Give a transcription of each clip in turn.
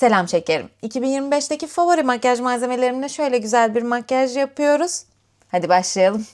Selam şekerim. 2025'teki favori makyaj malzemelerimle şöyle güzel bir makyaj yapıyoruz. Hadi başlayalım.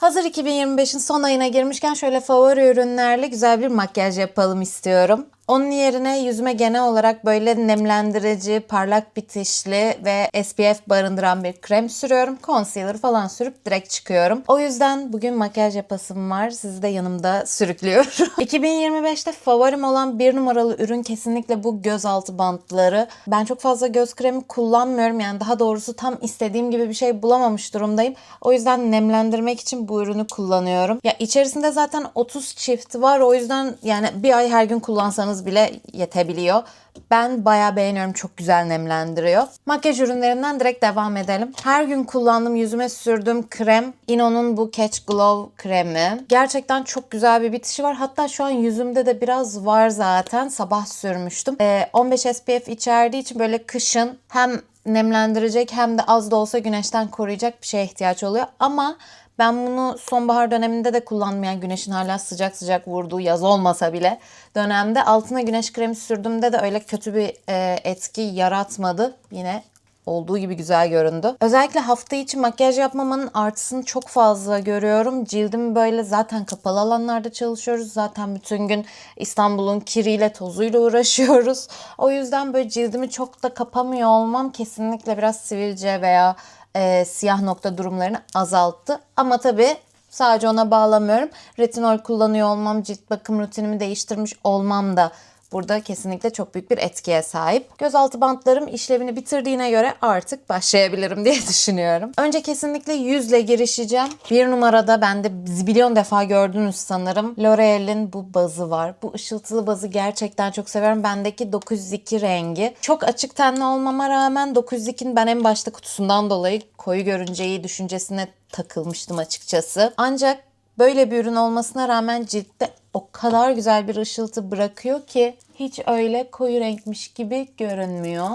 Hazır 2025'in son ayına girmişken şöyle favori ürünlerle güzel bir makyaj yapalım istiyorum. Onun yerine yüzüme genel olarak böyle nemlendirici, parlak bitişli ve SPF barındıran bir krem sürüyorum. Concealer falan sürüp direkt çıkıyorum. O yüzden bugün makyaj yapasım var. Sizi de yanımda sürüklüyorum. 2025'te favorim olan bir numaralı ürün kesinlikle bu gözaltı bantları. Ben çok fazla göz kremi kullanmıyorum. Yani daha doğrusu tam istediğim gibi bir şey bulamamış durumdayım. O yüzden nemlendirmek için bu ürünü kullanıyorum. Ya içerisinde zaten 30 çift var. O yüzden yani bir ay her gün kullansanız bile yetebiliyor. Ben bayağı beğeniyorum. Çok güzel nemlendiriyor. Makyaj ürünlerinden direkt devam edelim. Her gün kullandığım yüzüme sürdüğüm krem Ino'nun bu Catch Glow kremi. Gerçekten çok güzel bir bitişi var. Hatta şu an yüzümde de biraz var zaten. Sabah sürmüştüm. Ee, 15 SPF içerdiği için böyle kışın hem nemlendirecek hem de az da olsa güneşten koruyacak bir şeye ihtiyaç oluyor. Ama ben bunu sonbahar döneminde de kullanmayan güneşin hala sıcak sıcak vurduğu yaz olmasa bile dönemde altına güneş kremi sürdüğümde de öyle kötü bir e, etki yaratmadı. Yine olduğu gibi güzel göründü. Özellikle hafta içi makyaj yapmamanın artısını çok fazla görüyorum. Cildim böyle zaten kapalı alanlarda çalışıyoruz. Zaten bütün gün İstanbul'un kiriyle tozuyla uğraşıyoruz. O yüzden böyle cildimi çok da kapamıyor olmam kesinlikle biraz sivilce veya e, siyah nokta durumlarını azalttı. Ama tabii sadece ona bağlamıyorum. Retinol kullanıyor olmam, cilt bakım rutinimi değiştirmiş olmam da burada kesinlikle çok büyük bir etkiye sahip. Gözaltı bantlarım işlevini bitirdiğine göre artık başlayabilirim diye düşünüyorum. Önce kesinlikle yüzle girişeceğim. Bir numarada ben de zibilyon defa gördünüz sanırım. L'Oreal'in bu bazı var. Bu ışıltılı bazı gerçekten çok seviyorum. Bendeki 902 rengi. Çok açık tenli olmama rağmen 902'nin ben en başta kutusundan dolayı koyu görünceyi düşüncesine takılmıştım açıkçası. Ancak böyle bir ürün olmasına rağmen ciltte o kadar güzel bir ışıltı bırakıyor ki hiç öyle koyu renkmiş gibi görünmüyor.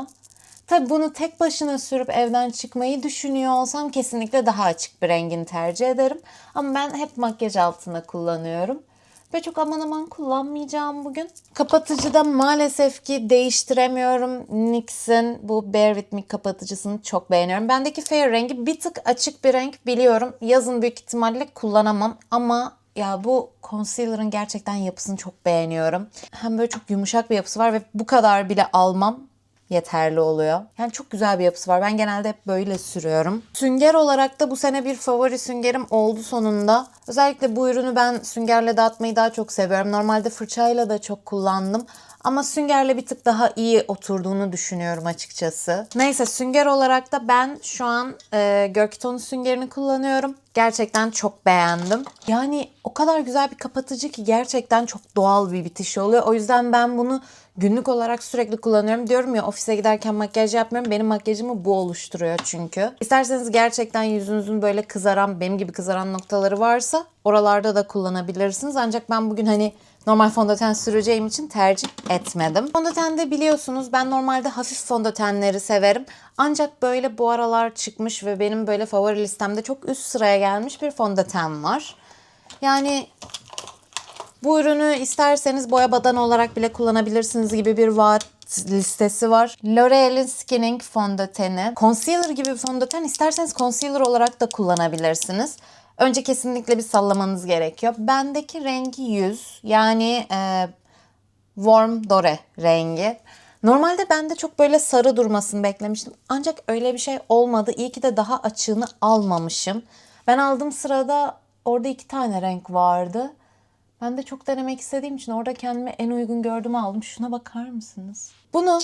Tabi bunu tek başına sürüp evden çıkmayı düşünüyor olsam kesinlikle daha açık bir rengini tercih ederim. Ama ben hep makyaj altına kullanıyorum. Ve çok aman aman kullanmayacağım bugün. Kapatıcıda maalesef ki değiştiremiyorum. NYX'in bu Bear With Me kapatıcısını çok beğeniyorum. Bendeki Fair rengi bir tık açık bir renk biliyorum. Yazın büyük ihtimalle kullanamam ama ya bu concealer'ın gerçekten yapısını çok beğeniyorum. Hem böyle çok yumuşak bir yapısı var ve bu kadar bile almam yeterli oluyor. Yani çok güzel bir yapısı var. Ben genelde hep böyle sürüyorum. Sünger olarak da bu sene bir favori süngerim oldu sonunda. Özellikle bu ürünü ben süngerle dağıtmayı daha çok seviyorum. Normalde fırçayla da çok kullandım. Ama süngerle bir tık daha iyi oturduğunu düşünüyorum açıkçası. Neyse sünger olarak da ben şu an e, Görkiton süngerini kullanıyorum. Gerçekten çok beğendim. Yani o kadar güzel bir kapatıcı ki gerçekten çok doğal bir bitiş oluyor. O yüzden ben bunu günlük olarak sürekli kullanıyorum. Diyorum ya ofise giderken makyaj yapmıyorum. Benim makyajımı bu oluşturuyor çünkü. İsterseniz gerçekten yüzünüzün böyle kızaran, benim gibi kızaran noktaları varsa oralarda da kullanabilirsiniz. Ancak ben bugün hani normal fondöten süreceğim için tercih etmedim. Fondötende biliyorsunuz ben normalde hafif fondötenleri severim. Ancak böyle bu aralar çıkmış ve benim böyle favori listemde çok üst sıraya gelmiş bir fondöten var. Yani bu ürünü isterseniz boya badan olarak bile kullanabilirsiniz gibi bir vaat listesi var. L'Oreal'in Skinning fondöteni. Concealer gibi bir fondöten isterseniz concealer olarak da kullanabilirsiniz. Önce kesinlikle bir sallamanız gerekiyor. Bendeki rengi 100 yani e, Warm Dore rengi. Normalde ben de çok böyle sarı durmasını beklemiştim. Ancak öyle bir şey olmadı. İyi ki de daha açığını almamışım. Ben aldığım sırada orada iki tane renk vardı. Ben de çok denemek istediğim için orada kendime en uygun gördüğümü aldım. Şuna bakar mısınız? Bunu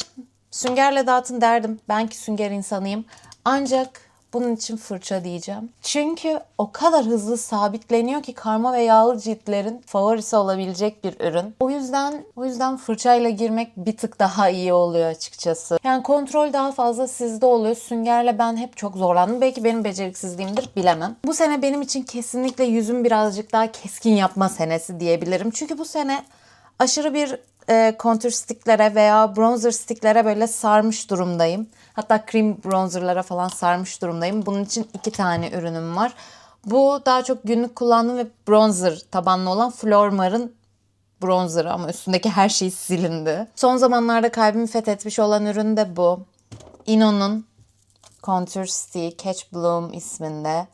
süngerle dağıtın derdim. Ben ki sünger insanıyım. Ancak bunun için fırça diyeceğim. Çünkü o kadar hızlı sabitleniyor ki karma ve yağlı ciltlerin favorisi olabilecek bir ürün. O yüzden o yüzden fırçayla girmek bir tık daha iyi oluyor açıkçası. Yani kontrol daha fazla sizde oluyor. Süngerle ben hep çok zorlandım. Belki benim beceriksizliğimdir bilemem. Bu sene benim için kesinlikle yüzüm birazcık daha keskin yapma senesi diyebilirim. Çünkü bu sene aşırı bir e, contour sticklere veya bronzer sticklere böyle sarmış durumdayım. Hatta cream bronzerlara falan sarmış durumdayım. Bunun için iki tane ürünüm var. Bu daha çok günlük kullandığım ve bronzer tabanlı olan Flormar'ın bronzerı ama üstündeki her şey silindi. Son zamanlarda kalbimi fethetmiş olan ürün de bu. Ino'nun Contour Stick Catch Bloom isminde.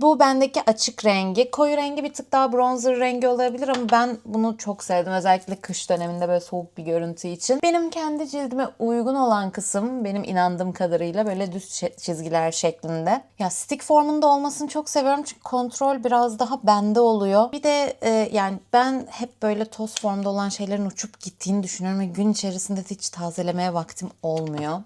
Bu bendeki açık rengi. Koyu rengi bir tık daha bronzer rengi olabilir ama ben bunu çok sevdim. Özellikle kış döneminde böyle soğuk bir görüntü için. Benim kendi cildime uygun olan kısım benim inandığım kadarıyla böyle düz çizgiler şeklinde. Ya stick formunda olmasını çok seviyorum çünkü kontrol biraz daha bende oluyor. Bir de e, yani ben hep böyle toz formda olan şeylerin uçup gittiğini düşünüyorum ve gün içerisinde de hiç tazelemeye vaktim olmuyor.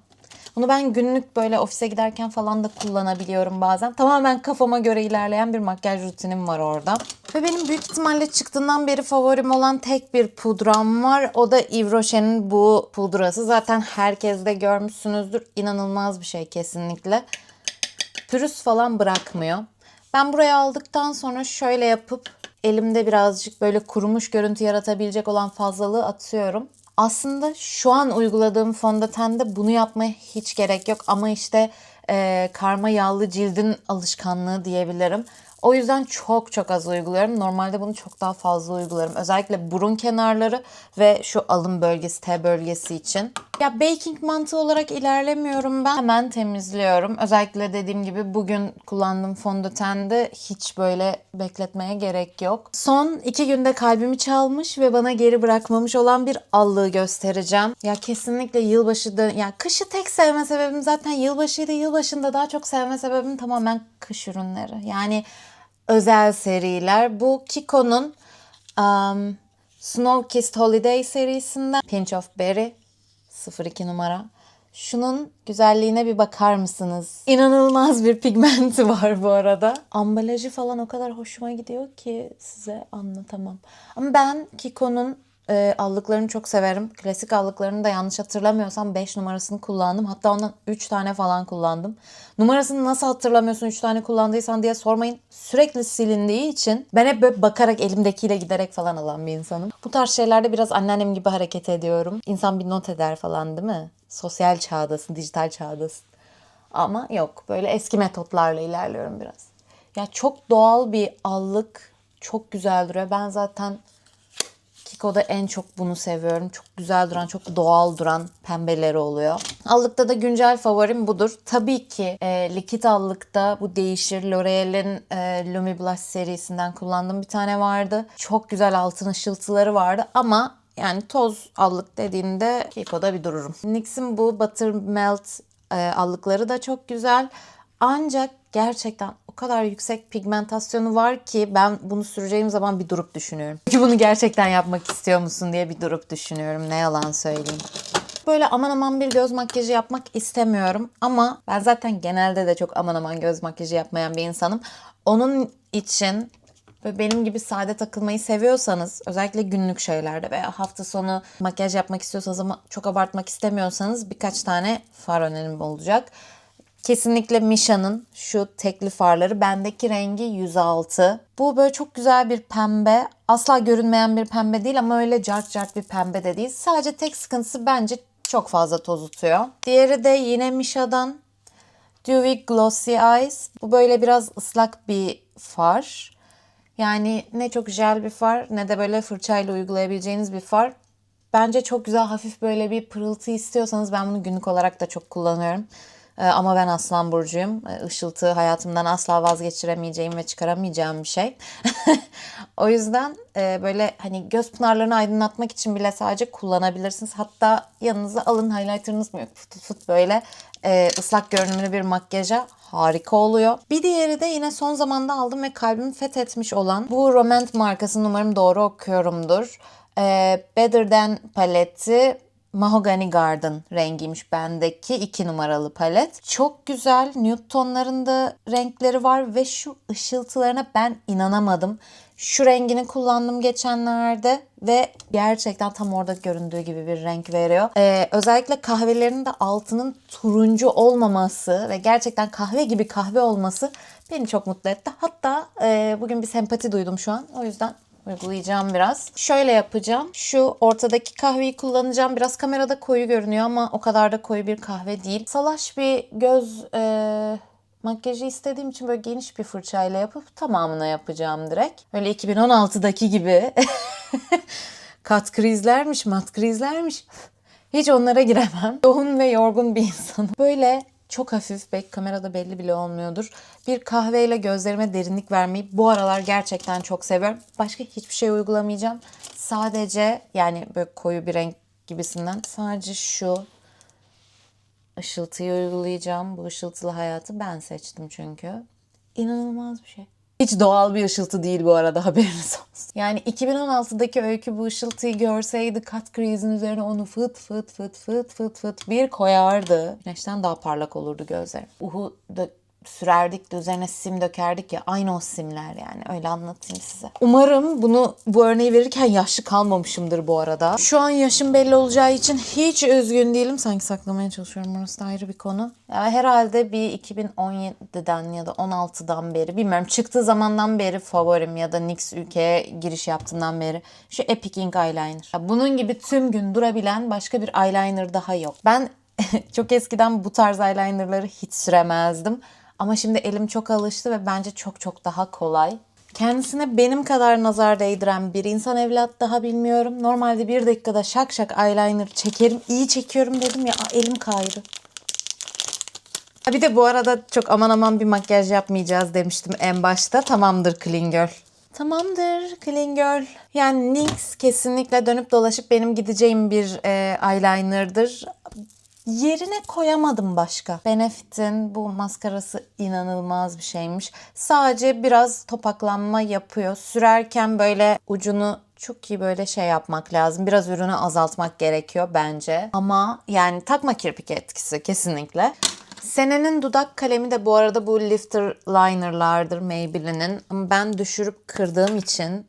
Bunu ben günlük böyle ofise giderken falan da kullanabiliyorum bazen. Tamamen kafama göre ilerleyen bir makyaj rutinim var orada. Ve benim büyük ihtimalle çıktığından beri favorim olan tek bir pudram var. O da Yves Rocher'in bu pudrası. Zaten herkes de görmüşsünüzdür. İnanılmaz bir şey kesinlikle. Pürüz falan bırakmıyor. Ben buraya aldıktan sonra şöyle yapıp elimde birazcık böyle kurumuş görüntü yaratabilecek olan fazlalığı atıyorum. Aslında şu an uyguladığım fondötende bunu yapmaya hiç gerek yok ama işte e, karma yağlı cildin alışkanlığı diyebilirim. O yüzden çok çok az uyguluyorum. Normalde bunu çok daha fazla uygularım. Özellikle burun kenarları ve şu alın bölgesi, T bölgesi için. Ya baking mantığı olarak ilerlemiyorum ben. Hemen temizliyorum. Özellikle dediğim gibi bugün kullandığım fondötende hiç böyle bekletmeye gerek yok. Son iki günde kalbimi çalmış ve bana geri bırakmamış olan bir allığı göstereceğim. Ya kesinlikle yılbaşı da ya kışı tek sevme sebebim zaten yılbaşıydı. Yılbaşında daha çok sevme sebebim tamamen kış ürünleri. Yani özel seriler. Bu Kiko'nun um, Snow Kissed Holiday serisinden Pinch of Berry 02 numara. Şunun güzelliğine bir bakar mısınız? İnanılmaz bir pigmenti var bu arada. Ambalajı falan o kadar hoşuma gidiyor ki size anlatamam. Ama ben Kiko'nun e, allıklarını çok severim. Klasik allıklarını da yanlış hatırlamıyorsam 5 numarasını kullandım. Hatta ondan 3 tane falan kullandım. Numarasını nasıl hatırlamıyorsun 3 tane kullandıysan diye sormayın. Sürekli silindiği için ben hep böyle bakarak elimdekiyle giderek falan alan bir insanım. Bu tarz şeylerde biraz anneannem gibi hareket ediyorum. İnsan bir not eder falan değil mi? Sosyal çağdasın, dijital çağdasın. Ama yok böyle eski metotlarla ilerliyorum biraz. Ya çok doğal bir allık. Çok güzel duruyor. Ben zaten Kiko'da en çok bunu seviyorum. Çok güzel duran, çok doğal duran pembeleri oluyor. Allıkta da güncel favorim budur. Tabii ki e, likit allıkta bu değişir. L'Oreal'in e, Lumi Blush serisinden kullandığım bir tane vardı. Çok güzel altın ışıltıları vardı ama yani toz allık dediğinde Kiko'da bir dururum. NYX'in bu Buttermelt e, allıkları da çok güzel. Ancak gerçekten o kadar yüksek pigmentasyonu var ki ben bunu süreceğim zaman bir durup düşünüyorum. Çünkü bunu gerçekten yapmak istiyor musun diye bir durup düşünüyorum. Ne yalan söyleyeyim. Böyle aman aman bir göz makyajı yapmak istemiyorum ama ben zaten genelde de çok aman aman göz makyajı yapmayan bir insanım. Onun için ve benim gibi sade takılmayı seviyorsanız özellikle günlük şeylerde veya hafta sonu makyaj yapmak istiyorsanız ama çok abartmak istemiyorsanız birkaç tane far önerim olacak. Kesinlikle Misha'nın şu tekli farları. Bendeki rengi 106. Bu böyle çok güzel bir pembe. Asla görünmeyen bir pembe değil ama öyle cart cart bir pembe de değil. Sadece tek sıkıntısı bence çok fazla toz tutuyor. Diğeri de yine Misha'dan Dewy Glossy Eyes. Bu böyle biraz ıslak bir far. Yani ne çok jel bir far ne de böyle fırçayla uygulayabileceğiniz bir far. Bence çok güzel hafif böyle bir pırıltı istiyorsanız ben bunu günlük olarak da çok kullanıyorum. Ee, ama ben Aslan Burcu'yum. Ee, Işıltı hayatımdan asla vazgeçiremeyeceğim ve çıkaramayacağım bir şey. o yüzden e, böyle hani göz pınarlarını aydınlatmak için bile sadece kullanabilirsiniz. Hatta yanınıza alın highlighter'ınız mı yok fıt fıt böyle e, ıslak görünümlü bir makyaja harika oluyor. Bir diğeri de yine son zamanda aldım ve kalbimi fethetmiş olan bu Romant markasının umarım doğru okuyorumdur. E, Better Than paleti Mahogany Garden rengiymiş bendeki 2 numaralı palet. Çok güzel nude tonlarında renkleri var ve şu ışıltılarına ben inanamadım. Şu rengini kullandım geçenlerde ve gerçekten tam orada göründüğü gibi bir renk veriyor. Ee, özellikle kahvelerin de altının turuncu olmaması ve gerçekten kahve gibi kahve olması beni çok mutlu etti. Hatta e, bugün bir sempati duydum şu an. O yüzden uygulayacağım biraz. Şöyle yapacağım. Şu ortadaki kahveyi kullanacağım. Biraz kamerada koyu görünüyor ama o kadar da koyu bir kahve değil. Salaş bir göz e, makyajı istediğim için böyle geniş bir fırçayla yapıp tamamına yapacağım direkt. Böyle 2016'daki gibi kat krizlermiş, mat krizlermiş. Hiç onlara giremem. Yoğun ve yorgun bir insanım. Böyle çok hafif, belki kamerada belli bile olmuyordur. Bir kahveyle gözlerime derinlik vermeyi bu aralar gerçekten çok seviyorum. Başka hiçbir şey uygulamayacağım. Sadece yani böyle koyu bir renk gibisinden sadece şu ışıltıyı uygulayacağım. Bu ışıltılı hayatı ben seçtim çünkü. İnanılmaz bir şey. Hiç doğal bir ışıltı değil bu arada haberiniz olsun. Yani 2016'daki öykü bu ışıltıyı görseydi kat krizin üzerine onu fıt fıt fıt fıt fıt fıt bir koyardı. Güneşten daha parlak olurdu gözleri. Uhu sürerdik de üzerine sim dökerdik ya aynı o simler yani öyle anlatayım size. Umarım bunu bu örneği verirken yaşlı kalmamışımdır bu arada. Şu an yaşım belli olacağı için hiç üzgün değilim. Sanki saklamaya çalışıyorum orası da ayrı bir konu. Ya herhalde bir 2017'den ya da 16'dan beri bilmiyorum çıktığı zamandan beri favorim ya da NYX ülkeye giriş yaptığından beri şu Epic Ink Eyeliner. Ya bunun gibi tüm gün durabilen başka bir eyeliner daha yok. Ben çok eskiden bu tarz eyelinerları hiç süremezdim. Ama şimdi elim çok alıştı ve bence çok çok daha kolay. Kendisine benim kadar nazar değdiren bir insan evlat daha bilmiyorum. Normalde bir dakikada şak şak eyeliner çekerim. iyi çekiyorum dedim ya elim kaydı. Bir de bu arada çok aman aman bir makyaj yapmayacağız demiştim en başta. Tamamdır Clean Girl. Tamamdır Clean Girl. Yani NYX kesinlikle dönüp dolaşıp benim gideceğim bir e, eyeliner'dır. Yerine koyamadım başka. Benefit'in bu maskarası inanılmaz bir şeymiş. Sadece biraz topaklanma yapıyor. Sürerken böyle ucunu çok iyi böyle şey yapmak lazım. Biraz ürünü azaltmak gerekiyor bence. Ama yani takma kirpik etkisi kesinlikle. Senenin dudak kalemi de bu arada bu lifter linerlardır Maybelline'in. Ben düşürüp kırdığım için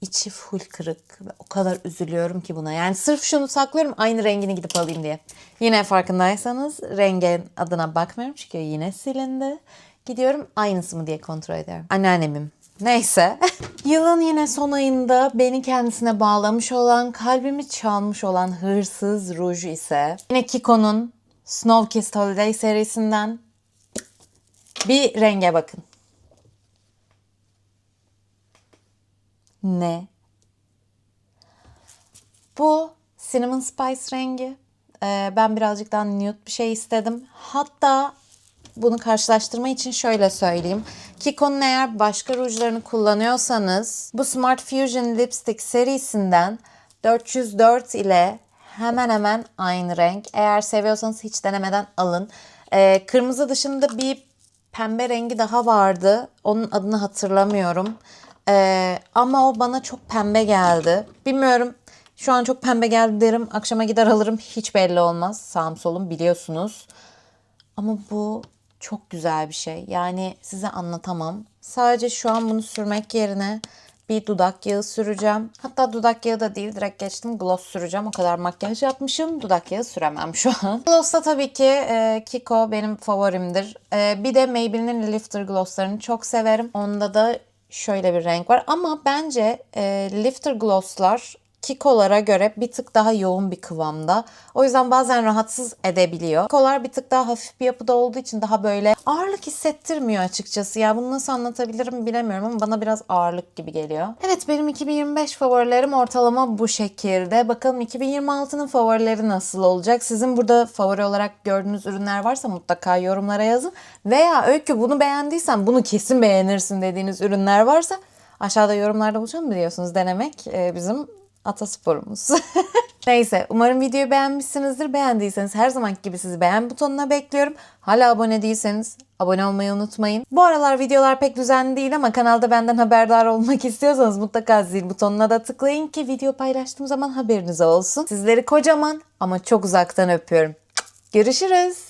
içi full kırık. O kadar üzülüyorum ki buna. Yani sırf şunu saklıyorum aynı rengini gidip alayım diye. Yine farkındaysanız rengin adına bakmıyorum çünkü yine silindi. Gidiyorum aynısı mı diye kontrol ediyorum. Anneannemim. Neyse. Yılın yine son ayında beni kendisine bağlamış olan, kalbimi çalmış olan hırsız ruj ise yine Kiko'nun Snow Kissed Holiday serisinden bir renge bakın. Ne? Bu Cinnamon Spice rengi. Ee, ben birazcık daha nude bir şey istedim. Hatta bunu karşılaştırma için şöyle söyleyeyim. Kiko'nun eğer başka rujlarını kullanıyorsanız bu Smart Fusion Lipstick serisinden 404 ile hemen hemen aynı renk. Eğer seviyorsanız hiç denemeden alın. Ee, kırmızı dışında bir pembe rengi daha vardı. Onun adını hatırlamıyorum. Ee, ama o bana çok pembe geldi. Bilmiyorum. Şu an çok pembe geldi derim. Akşama gider alırım. Hiç belli olmaz. Sağım solum biliyorsunuz. Ama bu çok güzel bir şey. Yani size anlatamam. Sadece şu an bunu sürmek yerine bir dudak yağı süreceğim. Hatta dudak yağı da değil direkt geçtim gloss süreceğim. O kadar makyaj yapmışım. Dudak yağı süremem şu an. Gloss da tabii ki e, Kiko benim favorimdir. E, bir de Maybelline'in Lifter glosslarını çok severim. Onda da şöyle bir renk var. Ama bence e, Lifter glosslar Kiko'lara göre bir tık daha yoğun bir kıvamda. O yüzden bazen rahatsız edebiliyor. Kiko'lar bir tık daha hafif bir yapıda olduğu için daha böyle ağırlık hissettirmiyor açıkçası. Ya bunu nasıl anlatabilirim bilemiyorum ama bana biraz ağırlık gibi geliyor. Evet benim 2025 favorilerim ortalama bu şekilde. Bakalım 2026'nın favorileri nasıl olacak? Sizin burada favori olarak gördüğünüz ürünler varsa mutlaka yorumlara yazın. Veya Öykü bunu beğendiysen bunu kesin beğenirsin dediğiniz ürünler varsa aşağıda yorumlarda buluşalım biliyorsunuz denemek e, bizim atasporumuz. Neyse umarım videoyu beğenmişsinizdir. Beğendiyseniz her zamanki gibi sizi beğen butonuna bekliyorum. Hala abone değilseniz abone olmayı unutmayın. Bu aralar videolar pek düzenli değil ama kanalda benden haberdar olmak istiyorsanız mutlaka zil butonuna da tıklayın ki video paylaştığım zaman haberiniz olsun. Sizleri kocaman ama çok uzaktan öpüyorum. Görüşürüz.